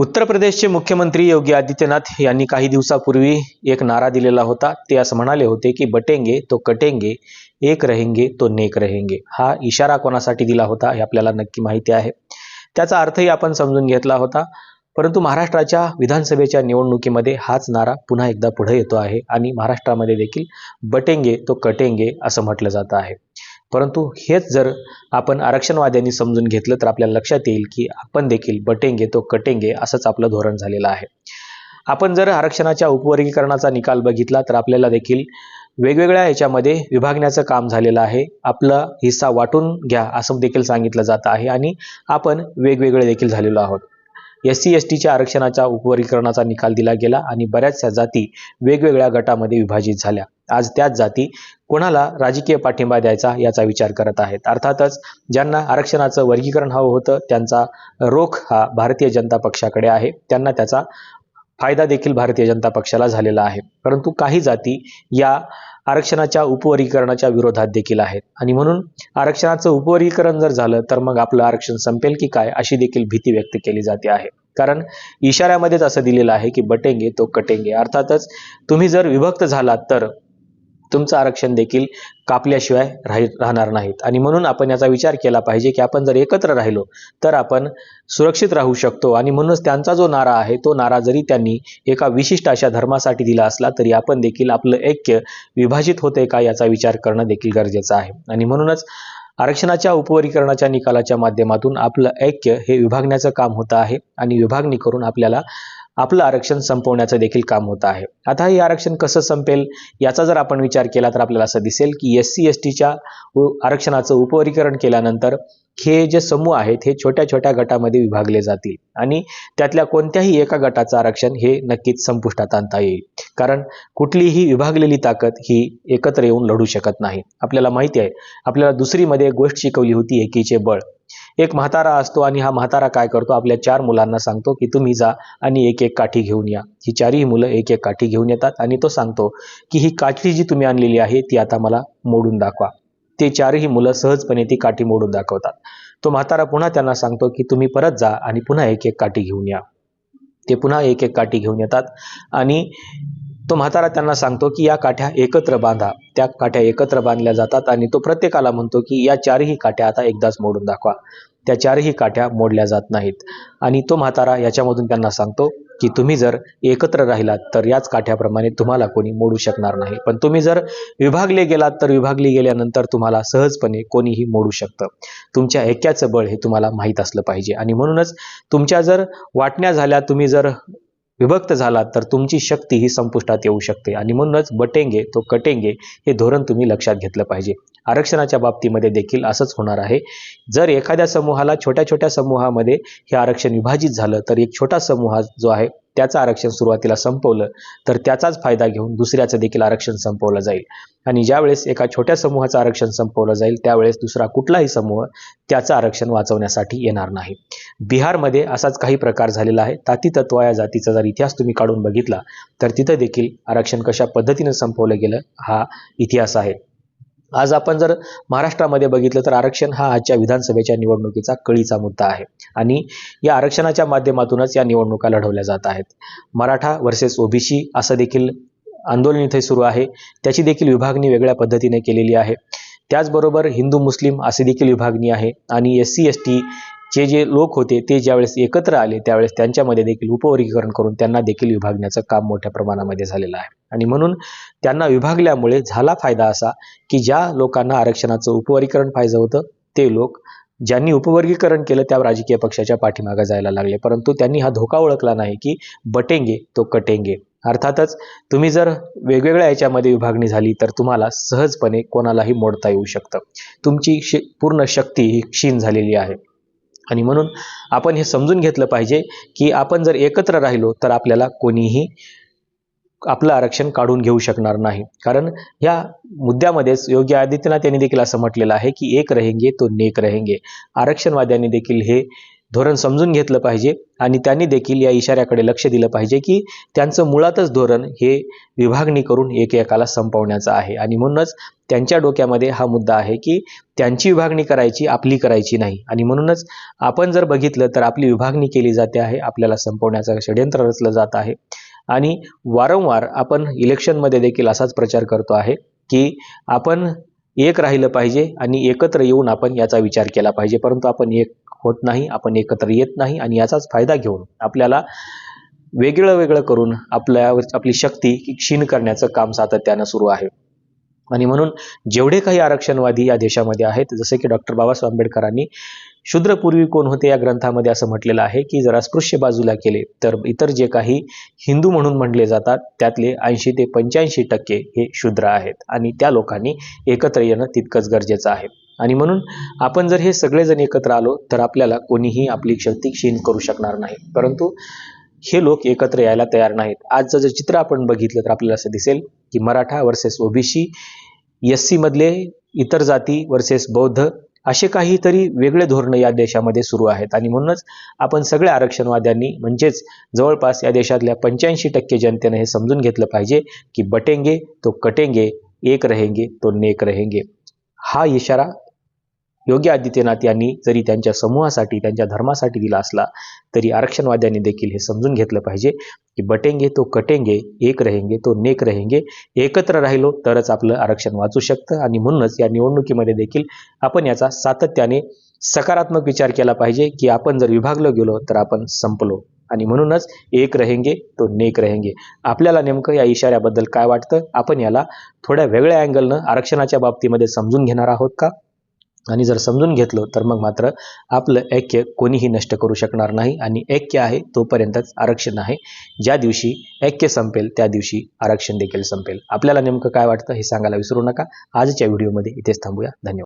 उत्तर प्रदेशचे मुख्यमंत्री योगी आदित्यनाथ यांनी काही दिवसापूर्वी एक नारा दिलेला होता. ते असं म्हणाले होते की बटेंगे तो कटेंगे एक रहेंगे तो नेक रहेंगे. हा इशारा कोणासाठी दिला होता हे आपल्याला नक्की माहिती आहे. त्याचा अर्थही आपण समजून घेतला होता. परंतु महाराष्ट्राच्या विधानसभेच्या निवडणुकीमध्ये हाच नारा पुन्हा एकदा पुढे येतो आहे आणि महाराष्ट्रामध्ये देखील बटेंगे तो कटेंगे असं म्हटलं जातं आहे. परंतु हेच जर आपण आरक्षणवाद्यांनी समजून घेतलं तर आपल्याला लक्षात येईल की आपण देखील बटेंगे तो कटेंगे असंच आपलं धोरण झालेलं आहे. आपण जर आरक्षणाच्या उपवर्गीकरणाचा निकाल बघितला तर आपल्याला देखील वेगवेगळ्या याच्यामध्ये विभागण्याचं काम झालेलं आहे. आपला हिस्सा वाटून घ्या असं देखील सांगितलं जात आहे आणि आपण वेगवेगळे देखील झालेलो आहोत. एस सी एस टीच्या आरक्षणाच्या उपवर्गीकरणाचा निकाल दिला गेला आणि बऱ्याचशा जाती वेगवेगळ्या गटामध्ये विभाजित झाल्या. आज त्याच जाती कोणाला राजकीय पाठिंबा द्यायचा याचा विचार करत आहेत. अर्थातच ज्यांना आरक्षणाचं वर्गीकरण हवं होतं त्यांचा रोख हा भारतीय जनता पक्षाकडे आहे. त्यांना त्याचा फायदा देखील भारतीय जनता पक्षाला झालेला आहे. परंतु काही जाती या आरक्षणाच्या उपवर्गीकरणाच्या विरोधात देखील आहेत. आणि म्हणून आरक्षणाचं उपवर्गीकरण जर झालं तर मग आपलं आरक्षण संपेल की काय अशी देखील भीती व्यक्त केली जाते आहे. कारण इशाऱ्यामध्येच असं दिलेलं आहे की बटेंगे तो कटेंगे. अर्थातच तुम्ही जर विभक्त झालात तर तुमचं आरक्षण देखील कापल्याशिवाय राही राहणार नाहीत. आणि म्हणून आपण याचा विचार केला पाहिजे की आपण जर एकत्र राहिलो तर आपण सुरक्षित राहू शकतो. आणि म्हणूनच त्यांचा जो नारा आहे तो नारा जरी त्यांनी एका विशिष्ट अशा धर्मासाठी दिला असला तरी आपण देखील आपलं ऐक्य विभाजित होते का याचा विचार करणं देखील गरजेचं आहे. आणि म्हणूनच आरक्षणाच्या उपवर्गीकरणाच्या निकालाच्या माध्यमातून आपलं ऐक्य हे विभागण्याचं काम होतं आहे. आणि विभागणी करून आपल्याला आपलं आरक्षण संपवण्याचं देखील काम होत आहे. आता हे आरक्षण कसं संपेल याचा जर आपण विचार केला तर आपल्याला असं दिसेल की एस सी एस टीच्या आरक्षणाचं उपवर्गीकरण केल्यानंतर हे जे समूह आहेत हे छोट्या छोट्या गटामध्ये विभागले जातील. आणि त्यातल्या कोणत्याही एका गटाचं आरक्षण हे नक्कीच संपुष्टात आणता येईल. कारण कुठलीही विभागलेली ताकद ही एकत्र येऊन लढू शकत नाही. आपल्याला माहिती आहे आपल्याला दुसरीमध्ये एक गोष्ट शिकवली होती एकीचे बळ. एक म्हातारा असतो आणि हा म्हातारा काय करतो? आपल्या चार मुलांना सांगतो की तुम्ही जा आणि एक एक काठी घेऊन या. ही चारही मुलं एक एक काठी घेऊन येतात आणि तो सांगतो की ही काठी जी तुम्ही आणलेली आहे ती आता मला मोडून दाखवा. ते चारही मुलं सहजपणे ती काठी मोडून दाखवतात. तो म्हातारा पुन्हा त्यांना सांगतो की तुम्ही परत जा आणि पुन्हा एक एक काठी घेऊन या. ते पुन्हा एक एक काठी घेऊन येतात आणि तो म्हातारा त्यांना सांगतो की या काठ्या एकत्र बांधा. त्या काठ्या एकत्र बांधल्या जातात आणि तो प्रत्येकाला म्हणतो की या चारही काठ्या आता एकदाच मोडून दाखवा. त्या चारही काठ्या मोडल्या जात नाहीत. आणि तो म्हातारा याच्यामधून त्यांना सांगतो की तुम्ही जर एकत्र राहिलात तर याच काठ्याप्रमाणे तुम्हाला कोणी मोडू शकणार नाही. पण तुम्ही जर विभागले गेलात तर विभागले गेल्यानंतर तुम्हाला सहजपणे कोणीही मोडू शकतं. तुमच्या ऐक्याचं बळ हे तुम्हाला माहीत असलं पाहिजे. आणि म्हणूनच तुमच्या जर वाटण्या झाल्या तुम्ही जर विभक्त झालात तर तुमची शक्ती ही संपुष्टात येऊ शकते. आणि म्हणूनच बटेंगे तो कटेंगे हे धोरण तुम्ही लक्षात घेतलं पाहिजे. आरक्षणाच्या बाबतीमध्ये देखील असंच होणार आहे. जर एखाद्या समूहाला छोट्या छोट्या समूहामध्ये हे आरक्षण विभाजित झालं तर एक छोटा समूह जो आहे त्याचं आरक्षण सुरुवातीला संपवलं तर त्याचाच फायदा घेऊन दुसऱ्याचं देखील आरक्षण संपवलं जाईल. आणि ज्यावेळेस एका छोट्या समूहाचं आरक्षण संपवलं जाईल त्यावेळेस दुसरा कुठलाही समूह त्याचं आरक्षण वाचवण्यासाठी येणार नाही. बिहारमध्ये असाच काही प्रकार झालेला आहे. ताती या जातीचा जर इतिहास तुम्ही काढून बघितला तर तिथं देखील आरक्षण कशा पद्धतीनं संपवलं गेलं हा इतिहास आहे. आज आपण जर महाराष्ट्रामध्ये बघितलं तर आरक्षण हा आजच्या विधानसभेच्या निवडणुकीचा कळीचा मुद्दा आहे. आणि या आरक्षणाच्या माध्यमातूनच या निवडणुका लढवल्या जात आहेत. मराठा वर्सेस ओबीसी असं देखील आंदोलन इथे सुरू आहे. त्याची देखील विभागणी वेगळ्या पद्धतीने केलेली आहे. त्याचबरोबर हिंदू मुस्लिम असे देखील विभागणी आहे. आणि एस सी एस टी जे जे लोक होते ते ज्यावेळेस एकत्र आले त्यावेळेस त्यांच्यामध्ये देखील उपवर्गीकरण करून त्यांना देखील विभागण्याचं काम मोठ्या प्रमाणामध्ये झालेलं आहे. आणि म्हणून त्यांना विभागल्यामुळे झाला फायदा असा की ज्या लोकांना आरक्षणाचं उपवर्गीकरण पाहिजे होतं ते लोक ज्यांनी उपवर्गीकरण केलं त्या राजकीय पक्षाच्या पाठीमागे जायला लागले. परंतु त्यांनी हा धोका ओळखला नाही की बटेंगे तो कटेंगे. अर्थातच तुम्ही जर वेगवेगळ्या याच्यामध्ये विभागणी झाली तर तुम्हाला सहजपणे कोणालाही मोडता येऊ शकतं. तुमची पूर्ण शक्ती ही क्षीण झालेली आहे. आणि म्हणून आपण हे समजून घेतलं पाहिजे की आपण जर एकत्र राहिलो तर आपल्याला कोणीही आपलं आरक्षण काढून घेऊ शकणार नाही. कारण या मुद्द्यामध्येच योगी आदित्यनाथ यांनी देखील असं म्हटलेलं आहे की एक रहेंगे तो नेक रहेंगे. आरक्षणवाद्यांनी देखील हे धोरण समजून घेतलं पाहिजे आणि त्यांनी देखील या इशाऱ्याकडे लक्ष दिलं पाहिजे की त्यांचं मुळातच धोरण हे विभागणी करून एकेकाला संपवण्याचं आहे. आणि म्हणूनच त्यांच्या डोक्यामध्ये हा मुद्दा आहे की त्यांची विभागणी करायची आपली करायची नाही. आणि म्हणूनच आपण जर बघितलं तर आपली विभागणी केली जाते आहे आपल्याला संपवण्याचं षडयंत्र रचलं जात आहे. आणि वारंवार आपण इलेक्शनमध्ये देखील असाच प्रचार करतो आहे की आपण एक राहिलं पाहिजे आणि एकत्र येऊन आपण याचा विचार केला पाहिजे. परंतु आपण एक होत नाही आपण एकत्र येत नाही आणि याचाच फायदा घेऊन आपल्याला वेगळं वेगळं करून आपल्या आपली शक्ती क्षीण करण्याचं काम सातत्यानं सुरू आहे. आणि म्हणून जेवढे काही आरक्षणवादी या देशामध्ये आहेत जसे की डॉक्टर बाबासाहेब आंबेडकरांनी शूद्रपूर्वी कोण होते या ग्रंथामध्ये असं म्हटलेलं आहे की जर अस्पृश्य बाजूला केले तर इतर जे काही हिंदू म्हणून म्हणले जातात त्यातले ऐंशी ते पंच्याऐंशी टक्के हे शूद्र आहेत. आणि त्या लोकांनी एकत्र येणं तितकंच गरजेचं आहे. आणि म्हणून आपण जर हे सगळेजण एकत्र आलो तर आपल्याला कोणीही आपली शक्ती क्षीण करू शकणार नाही. परंतु हे लोक एकत्र यायला तयार नाहीत. आजचं जर चित्र आपण बघितलं तर आपल्याला असं दिसेल की मराठा वर्सेस ओबीसी एस सीमधले इतर जाती वर्सेस बौद्ध असे काहीतरी वेगळे धोरणं या देशामध्ये सुरू आहेत. आणि म्हणूनच आपण सगळ्या आरक्षणवाद्यांनी म्हणजेच जवळपास या देशातल्या पंच्याऐंशी टक्के जनतेनं हे समजून घेतलं पाहिजे की बटेंगे तो कटेंगे एक रहेंगे तो नेक रहेंगे. हा इशारा योगी आदित्यनाथ यांनी जरी त्यांच्या समूहासाठी त्यांच्या धर्मासाठी दिला असला तरी आरक्षणवाद्यांनी देखील हे समजून घेतलं पाहिजे की बटेंगे तो कटेंगे एक रहेंगे तो नेक रहेंगे एकत्र राहिलो तरच आपलं आरक्षण वाचू शकतं आणि म्हणूनच या निवडणुकीमध्ये देखील आपण याचा सातत्याने सकारात्मक विचार केला पाहिजे की आपण जर विभागलो गेलो तर आपण संपलो. आणि म्हणूनच एक रहेंगे तो नेक रहेंगे. आपल्याला नेमकं या इशाऱ्याबद्दल काय वाटतं? आपण याला थोड्या वेगळ्या अँगलनं आरक्षणाच्या बाबतीमध्ये समजून घेणार आहोत का? आणि जर समजून घेतलं तर मग मात्र आपलं ऐक्य कोणीही नष्ट करू शकणार नाही आणि ऐक्य आहे तोपर्यंतच आरक्षण आहे. ज्या दिवशी ऐक्य संपेल त्या दिवशी आरक्षण देखील संपेल. आपल्याला नेमकं काय वाटतं हे सांगायला विसरू नका. आजच्या व्हिडिओमध्ये इथेच थांबूया. धन्यवाद.